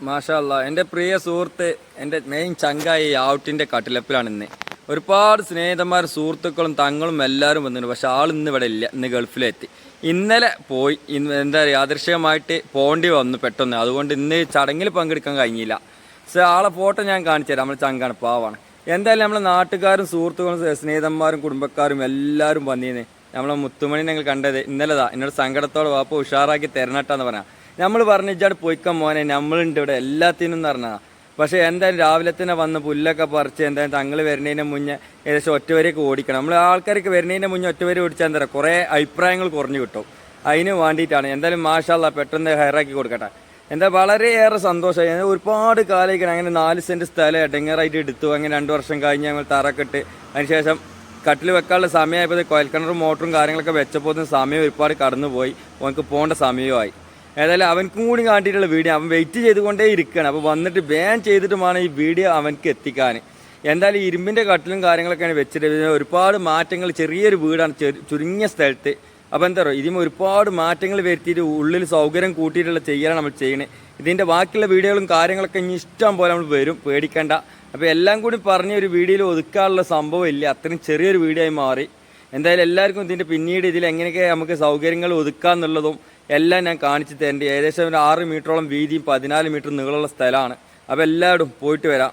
മാഷല്ല എന്റെ പ്രിയ സുഹൃത്ത് എന്റെ മെയിൻ ചങ്കായി ഔട്ടിന്റെ കട്ടിലപ്പിലാണ് ഇന്ന്. ഒരുപാട് സ്നേഹിതന്മാരും സുഹൃത്തുക്കളും തങ്ങളും എല്ലാവരും വന്നിട്ടുണ്ട്. പക്ഷെ ആൾ ഇന്ന് ഇവിടെ ഇല്ല ഇന്ന് ഗൾഫിലെത്തി. ഇന്നലെ പോയി ഇന്ന് എന്താ യാദൃശ്യമായിട്ട് പോണ്ടി വന്നു പെട്ടെന്ന്. അതുകൊണ്ട് ഇന്ന് ചടങ്ങിൽ പങ്കെടുക്കാൻ കഴിഞ്ഞില്ല. പക്ഷെ ആളെ ഫോട്ടോ ഞാൻ കാണിച്ചു തരാം. നമ്മൾ ചങ്കാണ് പാവാണ്. എന്തായാലും നമ്മളെ നാട്ടുകാരും സുഹൃത്തുക്കളും സ്നേഹിതന്മാരും കുടുംബക്കാരും എല്ലാവരും വന്നിരുന്നു നമ്മളെ മുത്തുമണി ഞങ്ങൾ കണ്ടത് ഇന്നലെതാ. എന്നോട് സങ്കടത്തോടെ വാപ്പ ഉഷാറാക്കി തരണട്ടാന്ന് പറഞ്ഞാൽ നമ്മൾ പറഞ്ഞു ഇജ്ജാട് പോയിക്കാൻ മോനെ നമ്മളുണ്ട് ഇവിടെ എല്ലാത്തിനും എന്ന് പറഞ്ഞാൽ പക്ഷേ എന്തായാലും രാവിലെ തന്നെ വന്ന് പുല്ലൊക്കെ പറിച്ച് എന്തായാലും തങ്ങൾ വരുന്നതിന് മുന്നേ ഏകദേശം ഒറ്റവരെയൊക്കെ ഓടിക്കണം. നമ്മൾ ആൾക്കാർക്ക് വരുന്നതിന് മുന്നേ ഒറ്റവരെ ഓടിച്ചാൽ എന്താ കുറേ അഭിപ്രായങ്ങൾ കുറഞ്ഞു കിട്ടും. അതിന് വേണ്ടിയിട്ടാണ്. എന്തായാലും മാഷാല്ല പെട്ടെന്ന് ഹയറാക്കി കൊടുക്കട്ടെ. എന്താ വളരെയേറെ സന്തോഷമായി ഒരുപാട് കാലമായിരിക്കണം അങ്ങനെ നാല് സെന്റ് സ്ഥലം ഇടങ്ങറായിട്ട് എടുത്തു. അങ്ങനെ രണ്ട് വർഷം കഴിഞ്ഞ് ഞങ്ങൾ തറക്കിട്ട് അതിനുശേഷം കട്ടിൽ വെക്കാനുള്ള സമയമായപ്പോൾ കൊയൽക്കിണറും മോട്ടറും കാര്യങ്ങളൊക്കെ വെച്ചപ്പോൾ സമയം ഒരുപാട് കടന്നുപോയി. ഓനക്ക് പോകേണ്ട സമയമായി ഏതായാലും അവനക്കും കൂടി കാട്ടിയിട്ടുള്ള വീഡിയോ അവൻ വെയിറ്റ് ചെയ്തുകൊണ്ടേ ഇരിക്കുകയാണ്. അപ്പോൾ വന്നിട്ട് ബാൻ ചെയ്തിട്ടുമാണ് ഈ വീഡിയോ അവനക്ക് എത്തിക്കാൻ. എന്തായാലും ഇരുമ്പിന്റെ കട്ടിലും കാര്യങ്ങളൊക്കെയാണ് വെച്ചിട്ട് ഒരുപാട് മാറ്റങ്ങൾ ചെറിയൊരു വീടാണ് ചുരുങ്ങിയ സ്ഥലത്ത്. അപ്പോൾ എന്താ പറയുക ഇതിന് ഒരുപാട് മാറ്റങ്ങൾ വരുത്തിയിട്ട് ഉള്ളിൽ സൗകര്യം കൂട്ടിയിട്ടുള്ള ചെയ്യലാണ് നമ്മൾ ചെയ്യുന്നത് ഇതിന്റെ ബാക്കിയുള്ള വീഡിയോകളും കാര്യങ്ങളൊക്കെ ഇനി ഇഷ്ടം പോലെ നമ്മൾ വരും പേടിക്കേണ്ട. അപ്പോൾ എല്ലാം കൂടി പറഞ്ഞ ഒരു വീഡിയോയിൽ ഒതുക്കാനുള്ള സംഭവം ഇല്ല. അത്രയും ചെറിയൊരു വീഡിയോ ആയി മാറി. എന്തായാലും എല്ലാവർക്കും ഇതിന്റെ പിന്നീട് ഇതിൽ എങ്ങനെയൊക്കെ നമുക്ക് സൗകര്യങ്ങൾ ഒതുക്കാന്നുള്ളതും എല്ലാം ഞാൻ കാണിച്ചു തരേണ്ടി ഏകദേശം ഒരു ആറ് മീറ്ററോളം വീതിയും പതിനാല് മീറ്റർ നീളമുള്ള സ്ഥലമാണ്. അപ്പോൾ എല്ലാവരും പോയിട്ട് വരാം.